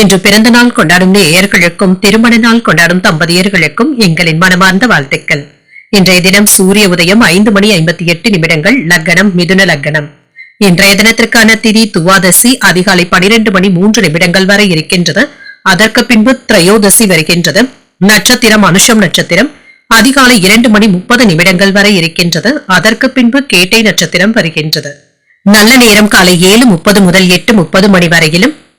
இன்று பிறந்த நாள் கொண்டாடும் நேயர்களுக்கும் திருமண நாள் கொண்டாடும் தம்பதியர்களுக்கும் எங்களின் மனமார்ந்த வாழ்த்துக்கள். இன்றைய தினம் சூரிய உதயம் ஐந்து மணி ஐம்பத்தி எட்டு நிமிடங்கள் லக்னம் மிதுன லக்னம் இன்றைய தினத்திற்கான திதி துவாதசி அதிகாலை பனிரெண்டு மணி மூன்று நிமிடங்கள் வரை இருக்கின்றது. அதற்கு பின்பு திரையோதசி வருகின்றது. நட்சத்திரம் அனுஷம் நட்சத்திரம் அதிகாலை இரண்டு மணி முப்பது நிமிடங்கள் வரை இருக்கின்றது. அதற்கு பின்பு கேட்டை நட்சத்திரம் வருகின்றது. நல்ல நேரம் காலை ஏழு முப்பது முதல் எட்டு முப்பது மணி வரையிலும்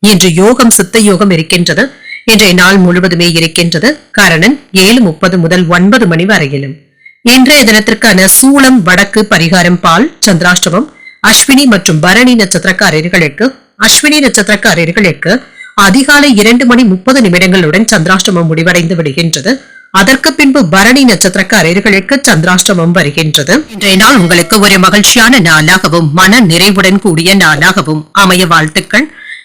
இன்று யோகம் சித்த யோகம் இருக்கின்றது. இன்றைய நாள் முழுவதுமே இருக்கின்றது. காரணன் ஏழு முப்பது முதல் ஒன்பது மணி வரையிலும். இன்றைய தினத்திற்கான சூளம் வடக்கு பரிகாரம் பால் சந்திராஷ்டமம் அஸ்வினி மற்றும் பரணி நட்சத்திரக்காரர்களுக்கு அஸ்வினி நட்சத்திரக்காரர்களுக்கு அதிகாலை இரண்டு மணி முப்பது நிமிடங்களுடன் சந்திராஷ்டமம் முடிவடைந்து விடுகின்றது. அதற்கு பின்பு பரணி நட்சத்திரக்காரர்களுக்கு சந்திராஷ்டமம் வருகின்றது. இன்றைய நாள் உங்களுக்கு ஒரு மகிழ்ச்சியான நாளாகவும் மன நிறைவுடன் கூடிய நாளாகவும் அமைய வாழ்த்துக்கள்.